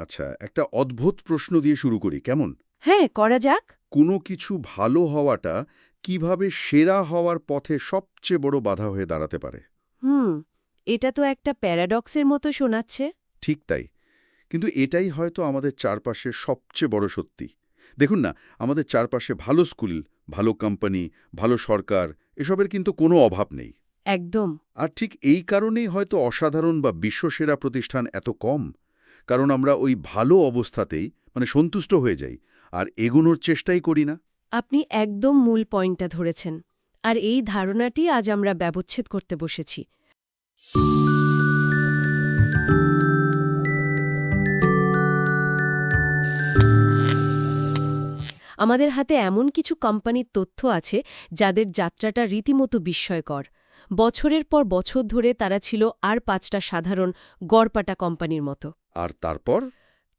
আচ্ছা একটা অদ্ভুত প্রশ্ন দিয়ে শুরু করি কেমন? হ্যাঁ করা যাক। কোনো কিছু ভালো হওয়াটা কীভাবে সেরা হওয়ার পথে সবচেয়ে বড় বাধা হয়ে দাঁড়াতে পারে? হুম এটা তো একটা প্যারাডক্সের মতো শোনাচ্ছে। ঠিক তাই কিন্তু এটাই হয়তো আমাদের চারপাশে সবচেয়ে বড় সত্যি। দেখুন না আমাদের চারপাশে ভালো স্কুল ভালো কোম্পানি ভালো সরকার এসবের কিন্তু কোনো অভাব নেই। একদম। আর ঠিক এই কারণেই হয়তো অসাধারণ বা বিশ্বসেরা প্রতিষ্ঠান এত কম। কারণ আমরা ওই ভালো অবস্থাতেই মানে সন্তুষ্ট হয়ে যাই, আর এগোনোর চেষ্টাই করি না। আপনি একদম মূল পয়েন্টটা ধরেছেন, আর এই ধারণাটি আজ আমরা ব্যবচ্ছেদ করতে বসেছি। আমাদের হাতে এমন কিছু কোম্পানির তথ্য আছে যাদের যাত্রাটা রীতিমতো বিস্ময়কর। বছরের পর বছর ধরে তারা ছিল আর পাঁচটা সাধারণ গড়পাটা কোম্পানির মতো। আর তারপর?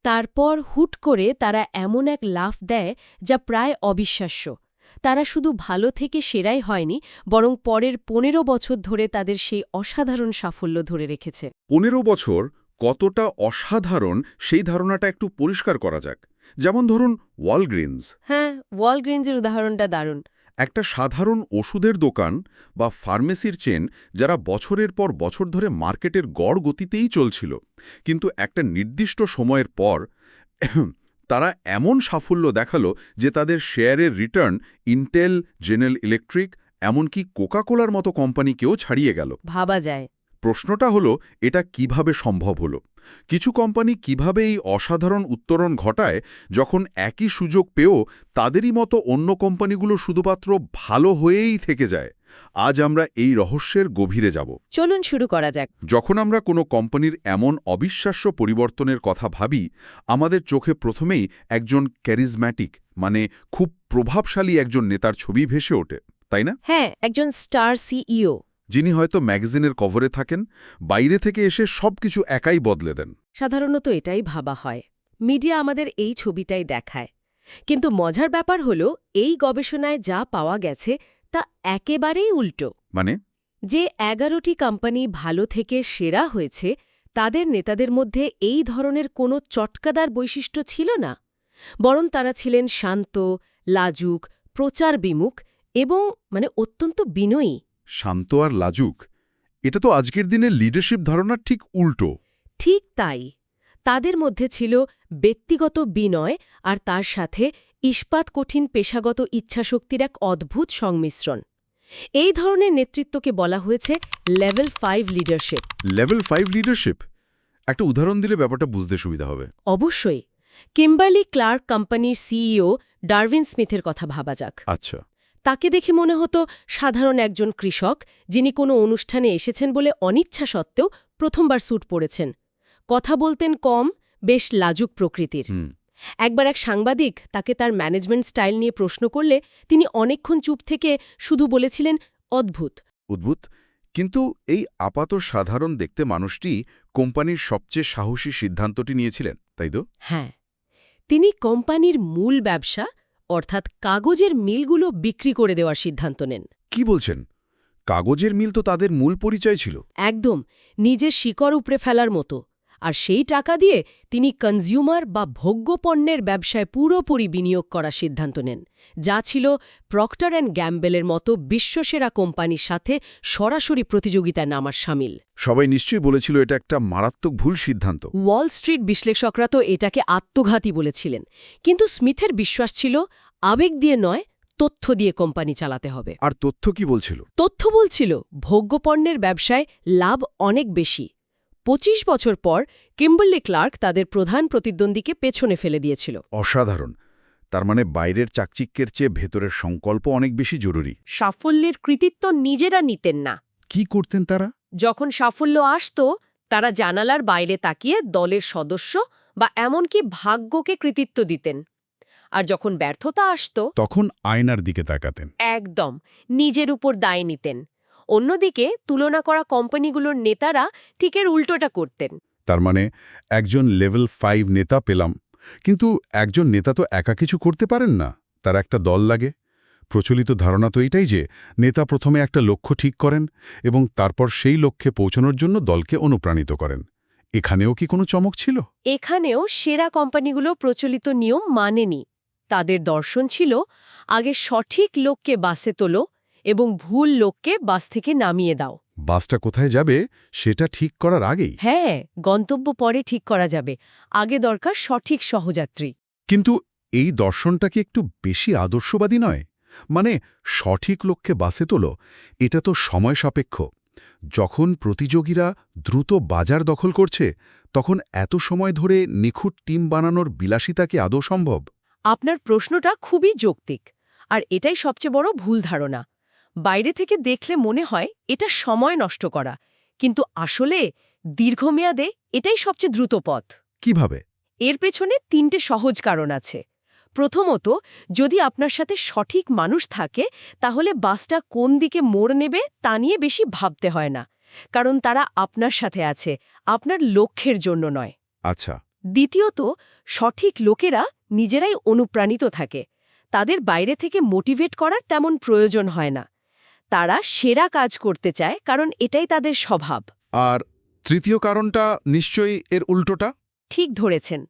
তারপর হুট করে তারা এমন এক লাফ দেয় যা প্রায় অবিশ্বাস্য। তারা শুধু ভালো থেকে সেরাই হয়নি বরং পরের পনেরো বছর ধরে তাদের সেই অসাধারণ সাফল্য ধরে রেখেছে। পনেরো বছর কতটা অসাধারণ সেই ধারণাটা একটু পরিষ্কার করা যাক। যেমন ধরুন ওয়ালগ্রিনস হ্যাঁ ওয়ালগ্রিনজের উদাহরণটা দারুণ। একটা সাধারণ ওষুধের দোকান বা ফার্মেসির চেন যারা বছরের পর বছর ধরে মার্কেটের গড় গতিতেই চলছিল। কিন্তু একটা নির্দিষ্ট সময়ের পর তারা এমন সাফল্য দেখাল যে তাদের শেয়ারের রিটার্ন ইন্টেল জেনারেল ইলেকট্রিক, এমনকি কোকাকোলার মতো কোম্পানিকেও ছাড়িয়ে গেল। ভাবা যায়। প্রশ্নটা হলো এটা কীভাবে সম্ভব হলো? কিছু কোম্পানি কীভাবে এই অসাধারণ উত্তরণ ঘটায় যখন একই সুযোগ পেয়েও তাদেরই মতো অন্য কোম্পানিগুলো শুধুমাত্র ভালো হয়েই থেকে যায়? আজ আমরা এই রহস্যের গভীরে যাব। চলুন শুরু করা যাক। যখন আমরা কোনো কোম্পানির এমন অবিশ্বাস্য পরিবর্তনের কথা ভাবি আমাদের চোখে প্রথমেই একজন ক্যারিজম্যাটিক মানে খুব প্রভাবশালী একজন নেতার ছবি ভেসে ওঠে তাই না? হ্যাঁ একজন স্টার সিইও যিনি হয়তো ম্যাগাজিনের কভারে থাকেন বাইরে থেকে এসে সবকিছু একাই বদলে দেন। সাধারণত এটাই ভাবা হয়। মিডিয়া আমাদের এই ছবিটাই দেখায়। কিন্তু মজার ব্যাপার হল এই গবেষণায় যা পাওয়া গেছে তা একেবারেই উল্টো। মানে? যে এগারোটি কোম্পানি ভালো থেকে সেরা হয়েছে তাদের নেতাদের মধ্যে এই ধরনের কোনো চটকাদার বৈশিষ্ট্য ছিল না। বরং তারা ছিলেন শান্ত লাজুক প্রচার বিমুখ এবং মানে অত্যন্ত বিনয়ী। শান্ত আর লাজুক এটা তো আজকের দিনের লিডারশিপ ধারণার ঠিক উল্টো। ঠিক তাই। তাদের মধ্যে ছিল ব্যক্তিগত বিনয় আর তার সাথে ইস্পাত কঠিন পেশাগত ইচ্ছাশক্তির এক অদ্ভুত সংমিশ্রণ। এই ধরনের নেতৃত্বকে বলা হয়েছে level five leadership level five leadership একটা উদাহরণ দিলে ব্যাপারটা বুঝতে সুবিধা হবে। অবশ্যই। কিম্বার্লি ক্লার্ক কোম্পানির সিইও ডারভিন স্মিথের কথা ভাবা যাক। আচ্ছা। তাকে দেখে মনে হতো সাধারণ একজন কৃষক যিনি কোনো অনুষ্ঠানে এসেছেন বলে অনিচ্ছা সত্ত্বেও প্রথমবার স্যুট পরেছেন। কথা বলতেন কম বেশ লাজুক প্রকৃতির। একবার এক সাংবাদিক তাকে তার ম্যানেজমেন্ট স্টাইল নিয়ে প্রশ্ন করলে তিনি অনেকক্ষণ চুপ থেকে শুধু বলেছিলেন অদ্ভুত। অদ্ভুত? কিন্তু এই আপাত সাধারণ দেখতে মানুষটি কোম্পানির সবচেয়ে সাহসী সিদ্ধান্তটি নিয়েছিলেন তাই তো? হ্যাঁ। তিনি কোম্পানির মূল ব্যবসা অর্থাৎ কাগজের মিলগুলো বিক্রি করে দেওয়ার সিদ্ধান্ত নেন। কি বলছেন? কাগজের মিল তো তাদের মূল পরিচয় ছিল। একদম নিজের শিকড় উপড়ে ফেলার মতো। আর সেই টাকা দিয়ে তিনি কনজিউমার বা ভোগ্যপণ্যের ব্যবসায় পুরোপুরি বিনিয়োগ করার সিদ্ধান্ত নেন যা ছিল প্রক্টর অ্যান্ড গ্যাম্বেলের মতো বিশ্বসেরা কোম্পানির সাথে সরাসরি প্রতিযোগিতায় নামার সামিল। সবাই নিশ্চয়ই বলেছিল এটা একটা মারাত্মক ভুল সিদ্ধান্ত। ওয়াল স্ট্রিট বিশ্লেষকরা তো এটাকে আত্মঘাতী বলেছিলেন কিন্তু স্মিথের বিশ্বাস ছিল আবেগ দিয়ে নয় তথ্য দিয়ে কোম্পানি চালাতে হবে। আর তথ্য কি বলছিল? তথ্য বলছিল ভোগ্যপণ্যের ব্যবসায় লাভ অনেক বেশি ২৫ বছর পর কিম্বরলি ক্লার্ক তাদের প্রধান প্রতিদ্বন্দ্বীকে পেছনে ফেলে দিয়েছিল। অসাধারণ। তার মানে বাইরের চাকচিক্যের চেয়ে ভেতরের সংকল্প অনেক বেশি জরুরি। সাফল্যের কৃতিত্ব নিজেরা নিতেন না। কি করতেন তারা? যখন সাফল্য আসত তারা জানালার বাইরে তাকিয়ে দলের সদস্য বা এমনকি ভাগ্যকে কৃতিত্ব দিতেন। আর যখন ব্যর্থতা আসত তখন আয়নার দিকে তাকাতেন। একদম নিজের উপর দায় নিতেন। অন্যদিকে তুলনা করা কোম্পানিগুলোর নেতারা ঠিকের উল্টোটা করতেন। তার মানে একজন লেভেল ফাইভ নেতা পেলাম কিন্তু একজন নেতা তো একা কিছু করতে পারেন না তার একটা দল লাগে। প্রচলিত ধারণা তো এটাই যে নেতা প্রথমে একটা লক্ষ্য ঠিক করেন এবং তারপর সেই লক্ষ্যে পৌঁছানোর জন্য দলকে অনুপ্রাণিত করেন। এখানেও কি কোনো চমক ছিল? এখানেও সেরা কোম্পানিগুলো প্রচলিত নিয়ম মানেনি। তাদের দর্শন ছিল আগে সঠিক লোককে বাসে তোলো এবং ভুল লোককে বাস থেকে নামিয়ে দাও। বাসটা কোথায় যাবে সেটা ঠিক করার আগেই? হ্যাঁ গন্তব্য পরে ঠিক করা যাবে। আগে দরকার সঠিক সহযাত্রী। কিন্তু এই দর্শনটা কি একটু বেশি আদর্শবাদী নয়? মানে সঠিক লক্ষ্যে বাসে তোলো এটা তো সময় সাপেক্ষ। যখন প্রতিযোগীরা দ্রুত বাজার দখল করছে তখন এত সময় ধরে নিখুঁত টিম বানানোর বিলাসিতা কি আদৌ সম্ভব? আপনার প্রশ্নটা খুবই যৌক্তিক আর এটাই সবচেয়ে বড় ভুল ধারণা। বাইরে থেকে দেখলে মনে হয় এটা সময় নষ্ট করা। কিন্তু আসলে দীর্ঘমেয়াদে এটাই সবচেয়ে দ্রুত পথ। কীভাবে? এর পেছনে তিনটে সহজ কারণ আছে। প্রথমত যদি আপনার সাথে সঠিক মানুষ থাকে তাহলে বাসটা কোন দিকে মোড় নেবে তা নিয়ে বেশি ভাবতে হয় না। কারণ তারা আপনার সাথে আছে আপনার লক্ষ্যের জন্য নয়। আচ্ছা। দ্বিতীয়ত সঠিক লোকেরা নিজেরাই অনুপ্রাণিত থাকে। তাদের বাইরে থেকে মোটিভেট করার তেমন প্রয়োজন হয় না। তারা সেরা কাজ করতে চায় কারণ এটাই তাদের স্বভাব। আর তৃতীয় কারণটা নিশ্চয়ই এর উল্টোটা? ঠিক ধরেছেন।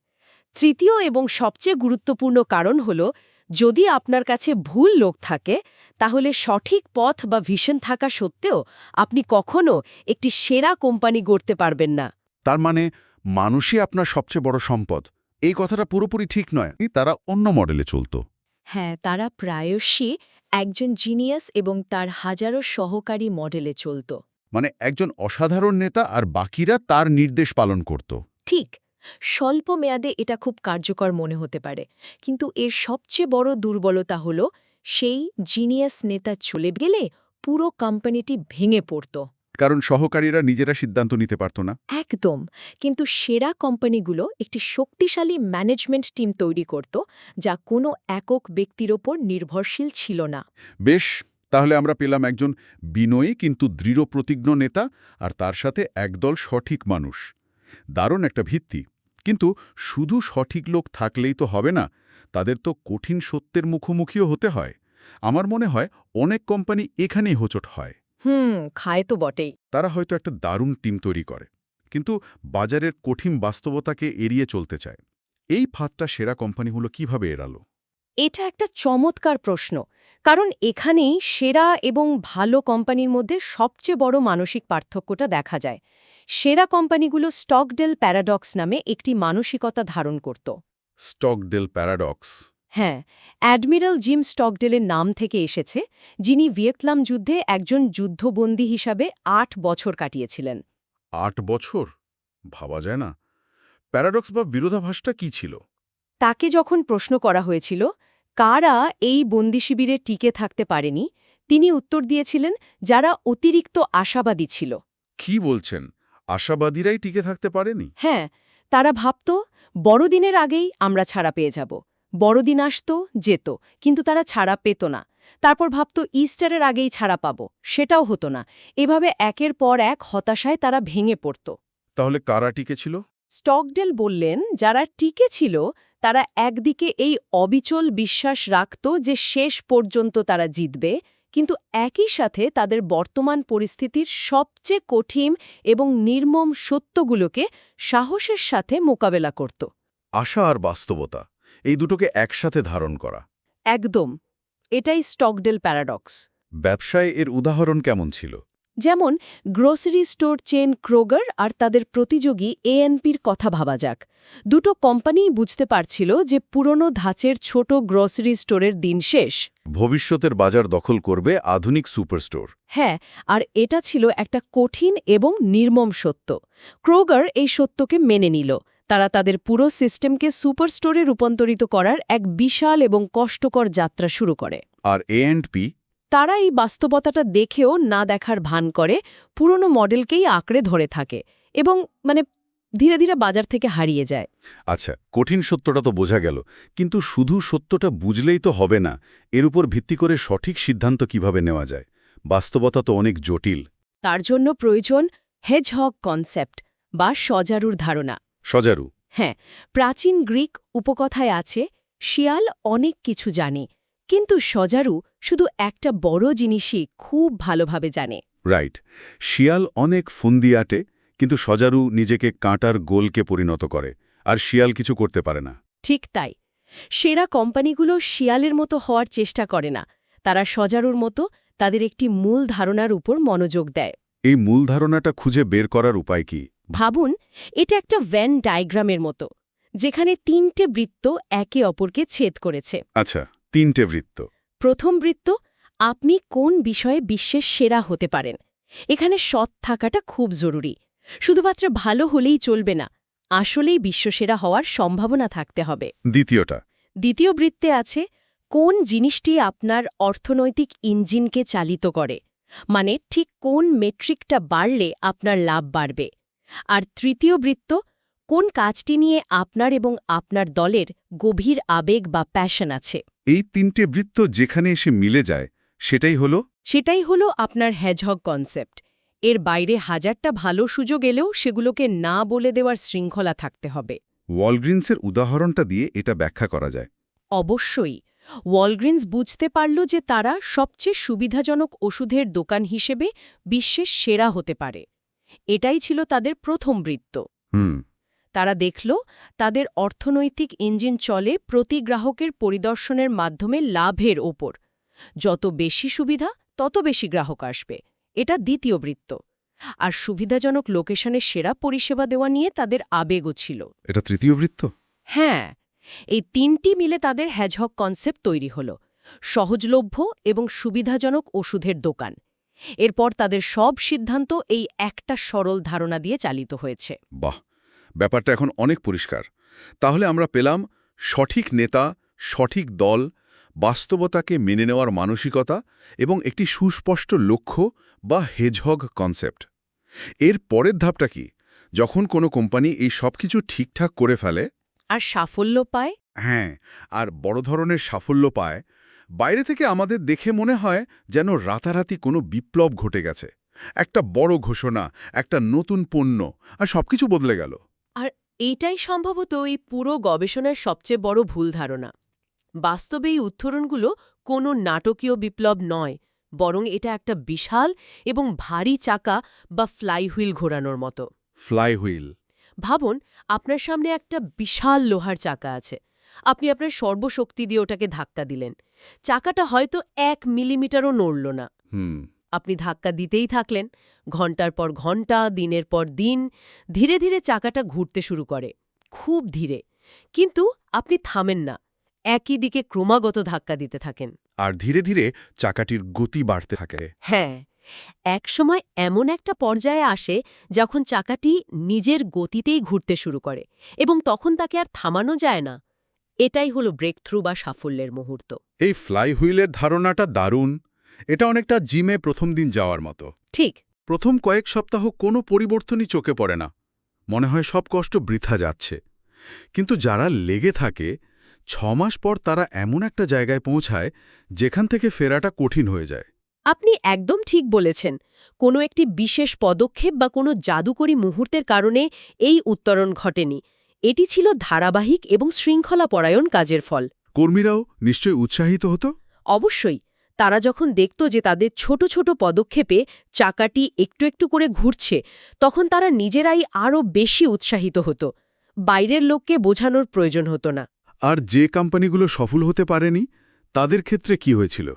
তৃতীয় এবং সবচেয়ে গুরুত্বপূর্ণ কারণ হল যদি আপনার কাছে ভুল লোক থাকে তাহলে সঠিক পথ বা ভিশন থাকা সত্ত্বেও আপনি কখনো একটি সেরা কোম্পানি গড়তে পারবেন না। তার মানে মানুষই আপনার সবচেয়ে বড় সম্পদ। এই কথাটা পুরোপুরি ঠিক নয়। তারা অন্য মডেলে চলত। হ্যাঁ তারা প্রায়শই একজন জিনিয়াস এবং তার হাজারো সহকারী মডেলে চলত। মানে একজন অসাধারণ নেতা আর বাকিরা তার নির্দেশ পালন করত। ঠিক স্বল্প মেয়াদে এটা খুব কার্যকর মনে হতে পারে। কিন্তু এর সবচেয়ে বড় দুর্বলতা হল সেই জিনিয়াস নেতা চলে গেলে পুরো কোম্পানিটি ভেঙে পড়ত। কারণ সহকারীরা নিজেরা সিদ্ধান্ত নিতে পারত না। একদম। কিন্তু সেরা কোম্পানিগুলো একটি শক্তিশালী ম্যানেজমেন্ট টিম তৈরি করত যা কোনো একক ব্যক্তির ওপর নির্ভরশীল ছিল না। বেশ তাহলে আমরা পেলাম একজন বিনয়ী কিন্তু দৃঢ় প্রতিজ্ঞ নেতা আর তার সাথে একদল সঠিক মানুষ। দারুণ একটা ভিত্তি। কিন্তু শুধু সঠিক লোক থাকলেই তো হবে না তাদের তো কঠিন সত্যের মুখোমুখিও হতে হয়। আমার মনে হয় অনেক কোম্পানি এখানেই হোঁচট হয়। হুম খায় তো বটেই। তারা হয়তো একটা দারুণ টিম তৈরি করে কিন্তু বাজারের কঠিন বাস্তবতাকে এড়িয়ে চলতে চায়। এই ফাঁদটা সেরা কোম্পানিগুলো কীভাবে এড়ালো? এটা একটা চমৎকার প্রশ্ন কারণ এখানেই সেরা এবং ভালো কোম্পানির মধ্যে সবচেয়ে বড় মানসিক পার্থক্যটা দেখা যায়। সেরা কোম্পানিগুলো স্টকডেল প্যারাডক্স নামে একটি মানসিকতা ধারণ করত। স্টকডেল প্যারাডক্স হ্যাঁ অ্যাডমিরাল জিম স্টকডেলের নাম থেকে এসেছে যিনি ভিয়েতনাম যুদ্ধে একজন যুদ্ধবন্দী হিসাবে আট বছর কাটিয়েছিলেন। আট বছর? ভাবা যায় না। প্যারাডক্স বা বিরোধাভাসটা কি ছিল? তাকে যখন প্রশ্ন করা হয়েছিল কারা এই বন্দি শিবিরে টিকে থাকতে পারেনি তিনি উত্তর দিয়েছিলেন যারা অতিরিক্ত আশাবাদী ছিল। কি বলছেন? আশাবাদীরাই টিকে থাকতে পারেনি? হ্যাঁ তারা ভাবত বড়দিনের আগেই আমরা ছাড়া পেয়ে যাব। বড়দিন আসত যেত কিন্তু তারা ছাড়া পেত না। তারপর ভাবত ইস্টারের আগেই ছাড়া পাব সেটাও হতো না। এভাবে একের পর এক হতাশায় তারা ভেঙে পড়ত। তাহলে কারা টিকে ছিল? স্টকডেল বললেন যারা টিকে ছিল তারা একদিকে এই অবিচল বিশ্বাস রাখত যে শেষ পর্যন্ত তারা জিতবে কিন্তু একই সাথে তাদের বর্তমান পরিস্থিতির সবচেয়ে কঠিন এবং নির্মম সত্যগুলোকে সাহসের সাথে মোকাবেলা করত। আশা আর বাস্তবতা। এই দুটোকে একসাথে ধারণ করা। একদম। এটাই স্টকডেল প্যারাডক্স। ব্যবসায় এর উদাহরণ কেমন ছিল? যেমন গ্রোসারি স্টোর চেন ক্রোগার আর তাদের প্রতিযোগী এএনপির কথা ভাবা যাক। দুটো কোম্পানিই বুঝতে পারছিল যে পুরনো ধাঁচের ছোট গ্রোসারি স্টোরের দিন শেষ। ভবিষ্যতের বাজার দখল করবে আধুনিক সুপারস্টোর। হ্যাঁ আর এটা ছিল একটা কঠিন এবং নির্মম সত্য। ক্রোগার এই সত্যকে মেনে নিল। তারা তাদের পুরো সিস্টেমকে সুপার স্টোরে রূপান্তরিত করার এক বিশাল এবং কষ্টকর যাত্রা শুরু করে। আর এ অ্যান্ড পি তারা এই বাস্তবতাটা দেখেও না দেখার ভান করে পুরনো মডেলকেই আঁকড়ে ধরে থাকে এবং মানে ধীরে ধীরে বাজার থেকে হারিয়ে যায়। আচ্ছা কঠিন সত্যটা তো বোঝা গেল কিন্তু শুধু সত্যটা বুঝলেই তো হবে না এর উপর ভিত্তি করে সঠিক সিদ্ধান্ত কীভাবে নেওয়া যায়? বাস্তবতা তো অনেক জটিল। তার জন্য প্রয়োজন হেজহগ কনসেপ্ট বা সজারুর ধারণা। সজারু। হ্যাঁ প্রাচীন গ্রিক উপকথায় আছে শিয়াল অনেক কিছু জানে কিন্তু সজারু শুধু একটা বড় জিনিসই খুব ভালোভাবে জানে। রাইট শিয়াল অনেক ফুন্দি আটে কিন্তু সজারু নিজেকে কাঁটার গোলকে পরিণত করে আর শিয়াল কিছু করতে পারে না। ঠিক তাই সেরা কোম্পানিগুলো শিয়ালের মতো হওয়ার চেষ্টা করে না তারা সজারুর মতো তাদের একটি মূল ধারণার উপর মনোযোগ দেয়। এই মূল ধারণাটা খুঁজে বের করার উপায় কি? ভাবুন এটা একটা ভ্যান ডায়াগ্রামের মতো যেখানে তিনটে বৃত্ত একে অপরকে ছেদ করেছে। আচ্ছা তিনটে বৃত্ত। প্রথম বৃত্ত আপনি কোন বিষয়ে বিশ্বের সেরা হতে পারেন? এখানে সৎ থাকাটা খুব জরুরি শুধুমাত্র ভালো হলেই চলবে না আসলেই বিশ্বসেরা হওয়ার সম্ভাবনা থাকতে হবে। দ্বিতীয়টা। দ্বিতীয় বৃত্তে আছে কোন জিনিসটি আপনার অর্থনৈতিক ইঞ্জিনকে চালিত করে? মানে ঠিক কোন মেট্রিকটা বাড়লে আপনার লাভ বাড়বে? আর তৃতীয় বৃত্ত কোন কাজটি নিয়ে আপনার এবং আপনার দলের গভীর আবেগ বা প্যাশন আছে? এই তিনটে বৃত্ত যেখানে এসে মিলে যায় সেটাই হলো সেটাই হলো আপনার হ্যাজহগ কনসেপ্ট এর বাইরে হাজারটা ভালো সুযোগ এলেও সেগুলোকে না বলে দেওয়ার শৃঙ্খলা থাকতে হবে। ওয়ালগ্রিনসের উদাহরণটা দিয়ে এটা ব্যাখ্যা করা যায়। অবশ্যই। ওয়ালগ্রিনস বুঝতে পারল যে তারা সবচেয়ে সুবিধাজনক ওষুধের দোকান হিসেবে বিশ্বের সেরা হতে পারে। এটাই ছিল তাদের প্রথম বৃত্ত। হুম। তারা দেখল তাদের অর্থনৈতিক ইঞ্জিন চলে প্রতি গ্রাহকের পরিদর্শনের মাধ্যমে লাভের ওপর। যত বেশি সুবিধা তত বেশি গ্রাহক আসবে। এটা দ্বিতীয় বৃত্ত। আর সুবিধাজনক লোকেশনের সেরা পরিষেবা দেওয়া নিয়ে তাদের আবেগও ছিল। এটা তৃতীয় বৃত্ত? হ্যাঁ। এই তিনটি মিলে তাদের হ্যাজহক কনসেপ্ট তৈরি হল। সহজলভ্য এবং সুবিধাজনক ওষুধের দোকান। এরপর তাদের সব সিদ্ধান্ত এই একটা সরল ধারণা দিয়ে চালিত হয়েছে। বাহ ব্যাপারটা এখন অনেক পরিষ্কার। তাহলে আমরা পেলাম সঠিক নেতা সঠিক দল বাস্তবতাকে মেনে নেওয়ার মানসিকতা এবং একটি সুস্পষ্ট লক্ষ্য বা হেজহগ কনসেপ্ট। এর পরের ধাপটা কি? যখন কোনো কোম্পানি এই সব কিছু ঠিকঠাক করে ফেলে আর সাফল্য পায়? হ্যাঁ আর বড় ধরনের সাফল্য পায় বাইরে থেকে আমাদের দেখে মনে হয় যেন রাতারাতি কোনো বিপ্লব ঘটে গেছে। একটা বড় ঘোষণা একটা নতুন পণ্য আর সবকিছু বদলে গেল। আর এইটাই সম্ভবত এই পুরো গবেষণার সবচেয়ে বড় ভুল ধারণা। বাস্তবে এই উত্তরণগুলো কোনো নাটকীয় বিপ্লব নয় বরং এটা একটা বিশাল এবং ভারী চাকা বা ফ্লাইহুইল ঘোরানোর মতো। ফ্লাই হুইল ভাবুন আপনার সামনে একটা বিশাল লোহার চাকা আছে। আপনি আপনার সর্বশক্তি দিয়ে ওটাকে ধাক্কা দিলেন। চাকাটা হয়তো এক মিলিমিটারও নড়ল না। আপনি ধাক্কা দিতেই থাকলেন। ঘণ্টার পর ঘণ্টা দিনের পর দিন ধীরে ধীরে চাকাটা ঘুরতে শুরু করে। খুব ধীরে। কিন্তু আপনি থামেন না। একই দিকে ক্রমাগত ধাক্কা দিতে থাকেন। আর ধীরে ধীরে চাকাটির গতি বাড়তে থাকে। হ্যাঁ। একসময় এমন একটা পর্যায়ে আসে যখন চাকাটি নিজের গতিতেই ঘুরতে শুরু করে এবং তখন তাকে আর থামানো যায় না। এটাই হলো ব্রেকথ্রু বা সাফল্যের মুহূর্ত। এই ফ্লাই হুইলের ধারণাটা দারুণ। এটা অনেকটা জিমে প্রথম দিন যাওয়ার মতো। ঠিক। প্রথম কয়েক সপ্তাহ কোনো পরিবর্তনই চোখে পড়ে না। মনে হয় সব কষ্ট বৃথা যাচ্ছে। কিন্তু যারা লেগে থাকে ছমাস পর তারা এমন একটা জায়গায় পৌঁছায় যেখান থেকে ফেরাটা কঠিন হয়ে যায়। আপনি একদম ঠিক বলেছেন। কোনো একটি বিশেষ পদক্ষেপ বা কোনো জাদুকরী মুহূর্তের কারণে এই উত্তরণ ঘটেনি। এটি ছিল ধারাবাহিক এবং শৃঙ্খলাপরায়ণ কাজের ফল। কর্মীরাও নিশ্চয়ই উৎসাহিত হতো? অবশ্যই। তারা যখন দেখত যে তাদের ছোট ছোট পদক্ষেপে চাকাটি একটু একটু করে ঘুরছে তখন তারা নিজেরাই আরও বেশি উৎসাহিত হতো। বাইরের লোককে বোঝানোর প্রয়োজন হতো না। আর যে কোম্পানিগুলো সফল হতে পারেনি তাদের ক্ষেত্রে কি হয়েছিল?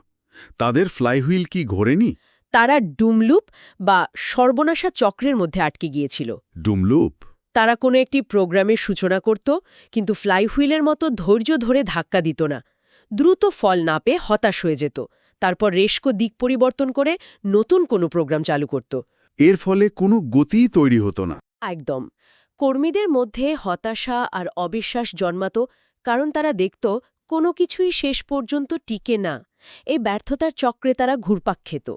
তাদের ফ্লাইহুইল কি ঘোরেনি? তারা ডুমলুপ বা সর্বনাশা চক্রের মধ্যে আটকে গিয়েছিল। ডুমলুপ? তারা কোনো একটি প্রোগ্রামের সূচনা করত কিন্তু ফ্লাইহুইলের মতো ধৈর্য ধরে ধাক্কা দিত না। দ্রুত ফল না পেয়ে হতাশ হয়ে যেত। তারপর রেস্কো দিক পরিবর্তন করে নতুন কোনো প্রোগ্রাম চালু করত। এর ফলে কোনো গতিই তৈরি হতো না। একদম। কর্মীদের মধ্যে হতাশা আর অবিশ্বাস জন্মাত কারণ তারা দেখত কোনো কিছুই শেষ পর্যন্ত টিকে না। এই ব্যর্থতার চক্রে তারা ঘুরপাক খেত।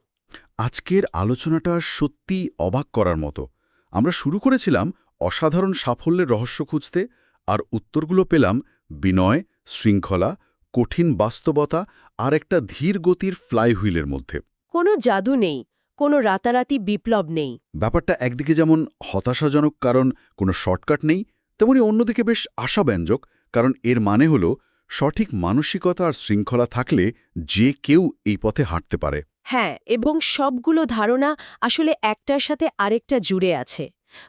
আজকের আলোচনাটা সত্যি অবাক করার মতো। আমরা শুরু করেছিলাম অসাধারণ সাফল্যের রহস্য খুঁজতে আর উত্তরগুলো পেলাম বিনয় শৃঙ্খলা কঠিন বাস্তবতা আর একটা ধীর গতির ফ্লাইহুইলের মধ্যে। কোনো জাদু নেই কোনো রাতারাতি বিপ্লব নেই। ব্যাপারটা একদিকে যেমন হতাশাজনক কারণ কোনো শর্টকাট নেই তেমনি অন্যদিকে বেশ আশাব্যঞ্জক কারণ এর মানে হল সঠিক মানসিকতা আর শৃঙ্খলা থাকলে যে কেউ এই পথে হাঁটতে পারে। হ্যাঁ এবং সবগুলো ধারণা আসলে একটার সাথে আরেকটা জুড়ে আছে।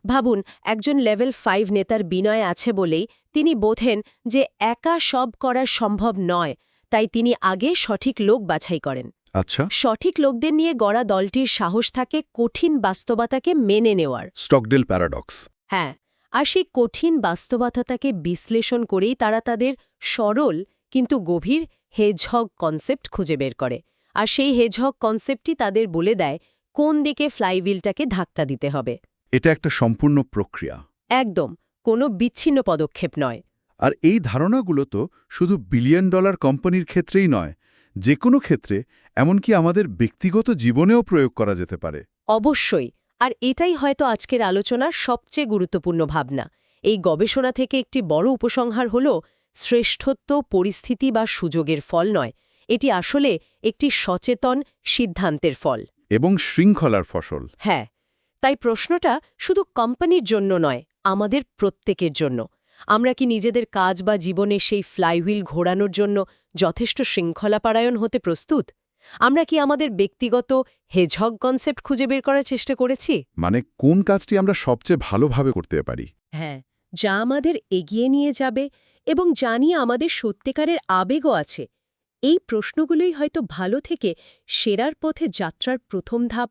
ভাবুন একজন লেভেল ফাইভ নেতার বিনয় আছে বলেই তিনি বোধেন যে একা সব করা সম্ভব নয় তাই তিনি আগে সঠিক লোক বাছাই করেন। আচ্ছা। সঠিক লোকদের নিয়ে গড়া দলটির সাহস থাকে কঠিন বাস্তবতাকে মেনে নেওয়ার। Stockdale paradox. হ্যাঁ আর সেই কঠিন বাস্তবতাকে বিশ্লেষণ করেই তারা তাদের সরল কিন্তু গভীর হেজহগ কনসেপ্ট খুঁজে বের করে আর সেই হেজহগ কনসেপ্টই তাদের বলে দেয় কোন দিকে ফ্লাইভিলটাকে ধাক্কা দিতে হবে। এটা একটা সম্পূর্ণ প্রক্রিয়া। একদম কোনো বিচ্ছিন্ন পদক্ষেপ নয়। আর এই ধারণাগুলো তো শুধু বিলিয়ন ডলার কোম্পানির ক্ষেত্রেই নয় যে কোনো ক্ষেত্রে এমনকি আমাদের ব্যক্তিগত জীবনেও প্রয়োগ করা যেতে পারে। অবশ্যই আর এটাই হয়তো আজকের আলোচনার সবচেয়ে গুরুত্বপূর্ণ ভাবনা। এই গবেষণা থেকে একটি বড় উপসংহার হল শ্রেষ্ঠত্ব পরিস্থিতি বা সুযোগের ফল নয় এটি আসলে একটি সচেতন সিদ্ধান্তের ফল। এবং শৃঙ্খলার ফসল। হ্যাঁ তাই প্রশ্নটা শুধু কোম্পানির জন্য নয় আমাদের প্রত্যেকের জন্য। আমরা কি নিজেদের কাজ বা জীবনে সেই ফ্লাইহুইল ঘোরানোর জন্য যথেষ্ট শৃঙ্খলাপারায়ণ হতে প্রস্তুত? আমরা কি আমাদের ব্যক্তিগত হেঝক কনসেপ্ট খুঁজে বের করার চেষ্টা করেছি? মানে কোন কাজটি আমরা সবচেয়ে ভালোভাবে করতে পারি? হ্যাঁ যা আমাদের এগিয়ে নিয়ে যাবে এবং জানিয়ে আমাদের সত্যিকারের আবেগও আছে। এই প্রশ্নগুলোই হয়তো ভালো থেকে সেরার পথে যাত্রার প্রথম ধাপ